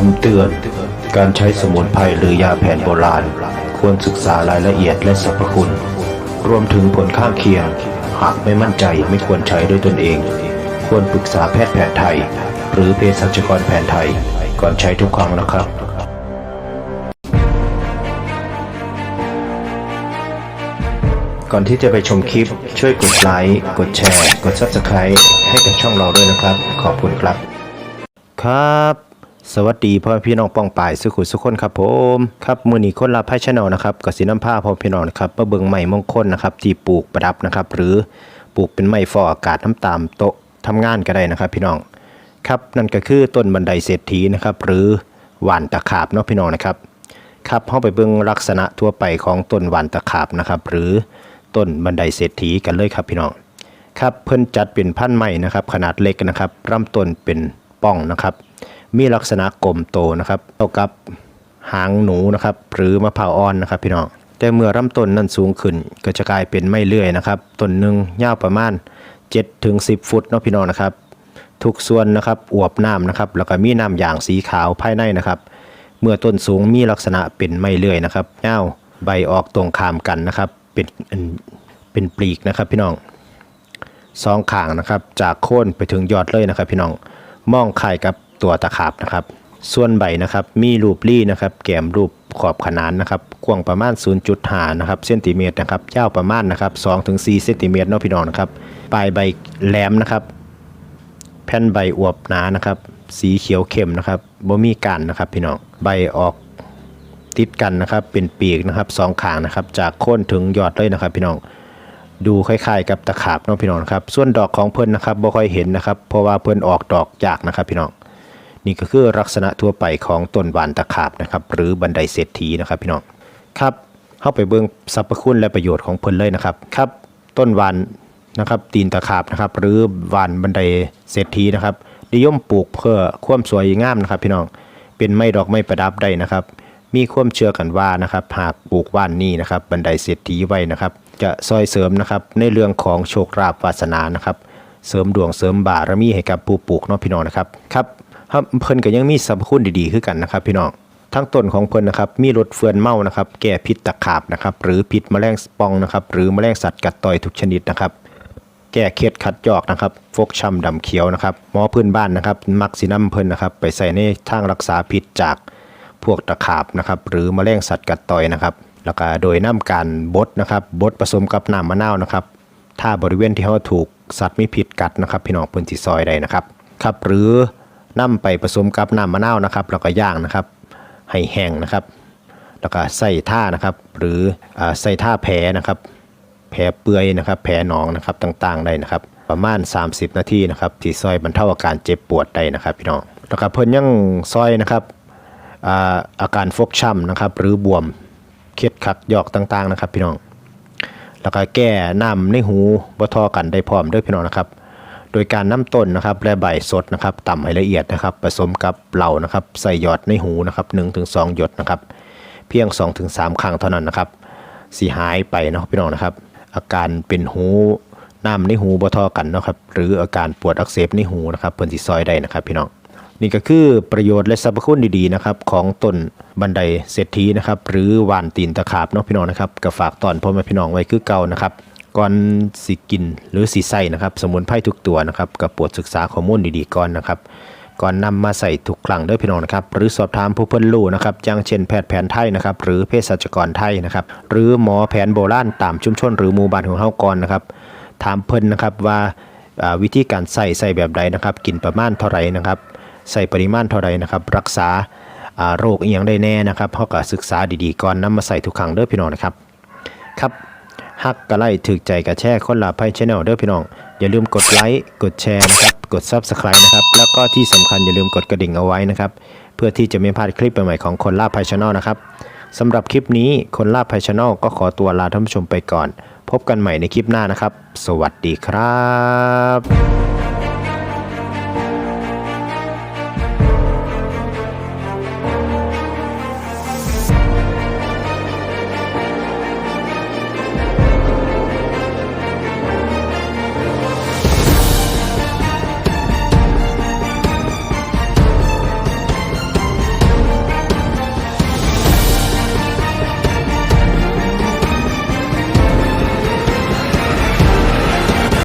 คำเตือน การใช้สมุนไพรหรือยาแผนโบราณ ควรศึกษารายละเอียดและสรรพคุณ รวมถึงผลข้างเคียง หากไม่มั่นใจไม่ควรใช้ด้วยตนเอง ควรปรึกษาแพทย์แผนไทย หรือเภสัชกรแผนไทย ก่อนใช้ทุกครั้งนะครับก่อนที่จะไปชมคลิป ช่วยกดไลค์ กดแชร์ กด Subscribe ให้กับช่องเราด้วยนะครับ ขอบคุณครับ ครับ สวัสดีพ่อพี่น้องป้องปายสุขุสุขคนครับผมครับมือนี้คนรับไพ่ชแนลนะครับกสิน้ำผ้าพ่อพี่น้องนะครับมาเบิงใหม่มงคลนะครับที่ปลูกประดับนะครับ หรือปลูกเป็นไม้ฟอกอากาศน้ำตามโต๊ะทำงานก็ได้นะครับ พี่น้องครับนั่นก็คือต้นบันไดเศรษฐีนะครับ หรือหวานตะขาบเนาะพี่น้องนะครับครับเข้าไปเบิ่งลักษณะทั่วไปของต้นหวานตะขาบนะครับ หรือต้นบันไดเศรษฐีกันเลยครับพี่น้องครับเพิ่นจัดเป็นพันธุ์ใหม่นะครับ ขนาดเล็กนะครับลำต้นเป็นป้องนะครับ มีลักษณะกลมโตนะครับเท่ากับหางหนูนะครับหรือมะพร้าวอ่อนนะครับพี่น้องแต่เมื่อลำต้นนั้นสูงขึ้นก็จะกลายเป็นไม้เลื่อยนะครับต้นหนึ่งยาวประมาณ7ถึง10 ฟุตเนาะพี่น้องนะครับ ทุกส่วนนะครับอวบน้ำนะครับแล้วก็มีน้ำอย่างสีขาวภายในนะครับ เมื่อต้นสูงมีลักษณะเป็นไม้เลื่อยนะครับเงาวใบออกตรงข้ามกันนะครับเป็นเป็นปลีกนะครับพี่น้องสองข้างนะครับจากโค่นไปถึงยอดเลยนะครับพี่น้องมองคล้ายกับ ตัวตะขาบนะครับ ส่วนใบนะครับมีรูปรี่นะครับแกมรูปขอบขนานนะครับกว้างประมาณ 0.5นะครับเซนติเมตรนะครับยาวประมาณนะครับ2-4เซนติเมตรเนาะพี่น้องนะครับปลายใบแหลมนะครับ แผ่นใบอวบหนานะครับ สีเขียวเข้มนะครับบ่มีกันนะครับพี่น้องใบออกติดกันนะครับเป็นปีกนะครับสองขางนะครับ จากโค่นถึงยอดเลยนะครับ พี่น้องดูคล้ายๆ กับตะขาบเนาะพี่น้องครับ ส่วนดอกของเพิ่อนนะครับบ่ค่อยเห็นนะครับ เพราะว่าเพิ่อนออกดอกยากนะครับพี่น้อง นี่ก็คือลักษณะทั่วไปของต้นหวานตะขาบนะครับ หรือบันไดเศรษฐีนะครับพี่น้องครับเข้าไปเบิ่งสรรพคุณและประโยชน์ของเพิ่นเลยนะครับครับต้นวานนะครับตีนตะขาบนะครับ หรือวานบันไดเศรษฐีนะครับนิยมปลูกเพื่อความสวยงามนะครับ พี่น้องเป็นไม้ดอกไม้ประดับได้นะครับ มีความเชื่อกันว่านะครับหากปลูกว่านนี้นะครับ บันไดเศรษฐีไว้นะครับ จะซอยเสริมนะครับในเรื่องของโชคลาภวาสนานะครับ เสริมดวงเสริมบารมีให้กับผู้ปลูกเนาะพี่น้องนะครับครับ ครับเพิ่นก็ยังมีสรรพคุณดีๆคือกันนะครับ พี่น้องทั้งต้นของเพิ่นนะครับมีรสเฟื่อนเมานะครับแก้พิษตะขาบนะครับหรือพิษแมลงปองนะครับหรือแมลงสัตว์กัดต่อยทุกชนิดนะครับ แก้เคล็ดขัดยอกนะครับฟกช้ำดำเขียวนะครับหมอพื้นบ้านนะครับมักสิน้ำเพิ่นนะครับไปใส่ในทางรักษาพิษจากพวกตะขาบนะครับหรือแมลงสัตว์กัดต่อยนะครับแล้วก็โดยน้ำการบดนะครับบดผสมกับน้ำมะนาวนะครับถ้าบริเวณที่เขาถูกสัตว์มีพิษกัดนะครับพี่น้องเพิ่นสิซอยได้นะครับครับหรือ นํไปผสมกับน้ำมะนาวนะครับ แล้วก็ย่างนะครับ ให้แห้งนะครับ แล้วก็ใส่ท่านะครับ หรือใส่ท่าแผลนะครับ แผลเปื่อยนะครับ แผลหนองนะครับต่างๆได้นะครับ ประมาณ 30 นาทีนะครับที่ซอยบรรเทาอาการเจ็บปวดได้นะครับพี่น้องแล้วก็เพิ่นยังซอยนะครับอาการฟกช้ำนะครับ หรือบวมเคล็ดขัดยอกต่างๆนะครับ พี่น้อง แล้วก็แก้น้ำในหูบ่ทอกันได้พร้อมเด้วยพี่น้องนะครับ โดยการน้ำต้นนะครับและใบสดนะครับต่ำให้ละเอียดนะครับ ผสมกับเหล่านะครับใส่หยอดในหูนะครับ1-2 หยดนะครับ เพียง 2-3 ครั้งเท่านั้นนะครับสีหายไปเนาะพี่น้องนะครับ อาการเป็นหูน้ำในหูบ่ทอกันนะครับ หรืออาการปวดอักเสบในหูนะครับเพิ่นสิซอยได้นะครับพี่น้องนี่ก็คือประโยชน์และสรรพคุณดีๆนะครับของต้นบันไดเศรษฐีนะครับ หรือวานตีนตะขาบเนาะพี่น้องนะครับก็ฝากตอนพ่อแม่พี่น้องไว้คือเก่านะครับ ก่อนสิกินหรือสิใส่นะครับ สมุนไพรทุกตัวนะครับกับปวดศึกษาข้อมูลดีๆก่อนนะครับก่อนนำมาใส่ทุกครั้งเด้วยพี่น้องนะครับ หรือสอบถามผู้เพิ่นรู้นะครับอย่างเช่นแพทย์แผนไทยนะครับ หรือเภสัชกรไทยนะครับ หรือหมอแผนโบราณตามชุมชน หรือหมู่บ้านของเฮาก่อนนะครับ ถามเพิ่นนะครับว่าวิธีการใส่ใส่แบบใดนะครับ กินประมาณเท่าไหร่นะครับใส่ปริมาณเท่าไหร่นะครับ รักษาโรคอีหยังได้แน่นะครับเฮาก็ศึกษาดีๆก่อนนำมาใส่ทุกครั้งเด้อพี่น้องนะครับ ครับ ฮักกะไลถึกใจกะแช่คนลาไพ่ชแนลเด้อพี่น้อง อย่าลืมกดไลค์กดแชร์นะครับ กดซับสไคร b e นะครับ แล้วก็ที่สำคัญอย่าลืมกดกระดิ่งเอาไว้นะครับ เพื่อที่จะไม่พลาดคลิปใหม่ๆของคนลาไพ่ชแนลนะครับสำหรับคลิปนี้คนลาไพ่ชแนลก็ขอตัวลาท่านผู้ชมไปก่อน พบกันใหม่ในคลิปหน้านะครับ สวัสดีครับ